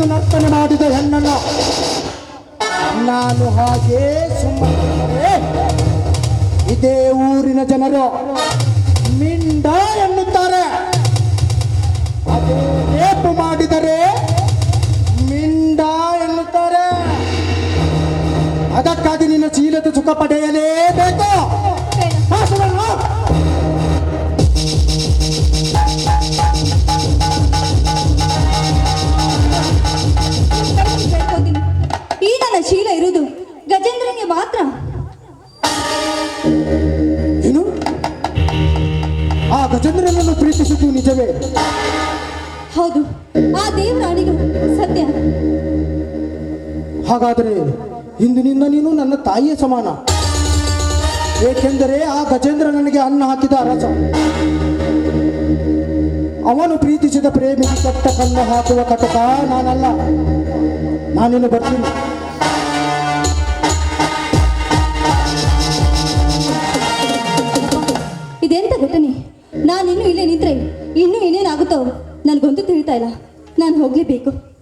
ವರ್ತನೆ ಮಾಡಿದ ಹೆಣ್ಣಲ್ಲ ನಾನು ಹಾಗೆ ಸುಮ್ಮನೆ ಇದೇ ಊರಿನ ಜನರು ಮಿಂಡ ಎನ್ನುತ್ತಾರೆ. ಅದೇ ಮಾಡಿದರೆ ಮಿಂಡ ಎನ್ನುತ್ತಾರೆ. ಅದಕ್ಕಾಗಿ ನಿನ್ನ ಚೀಲದ ಸುಖ ಪಡೆಯಲೇಬೇಕು. ಮಾತ್ರ. ಏನು? ಆ ಗಜೇಂದ್ರನನ್ನು ಪ್ರೀತಿಸಿದ್ದು ನಿಜವೇ? ಹೌದು. ಆ ದೇವರಾಣಿಗೆ ಸತ್ಯ. ಹಾಗಾದರೆ ಇಂದಿನಿಂದ ನೀನು ನನ್ನ ತಾಯಿಯ ಸಮಾನ. ಏಕೆಂದರೆ ಆ ಗಜೇಂದ್ರ ನನಗೆ ಅನ್ನ ಹಾಕಿದ ಅರಸ ಅವನು ಪ್ರೀತಿಸಿದ ಪ್ರೇಮಿಗೆ ಕಟ್ಟ ಕಣ್ಣು ಹಾಕುವ ಕಟಕ ನಾನಲ್ಲ. ನಾನಿನ್ನು ಬರ್ತೀನಿ. ಇದೆಂತ ನಾನಿನ್ನೂ ಇಲ್ಲೇ ನಿಂತ್ರೆ. ಇನ್ನೂ ಏನೇನಾಗುತ್ತೋ ನನಗಂತೂ ತಿಳಿತಾ ಇಲ್ಲ. ನಾನು ಹೋಗ್ಲೇಬೇಕು.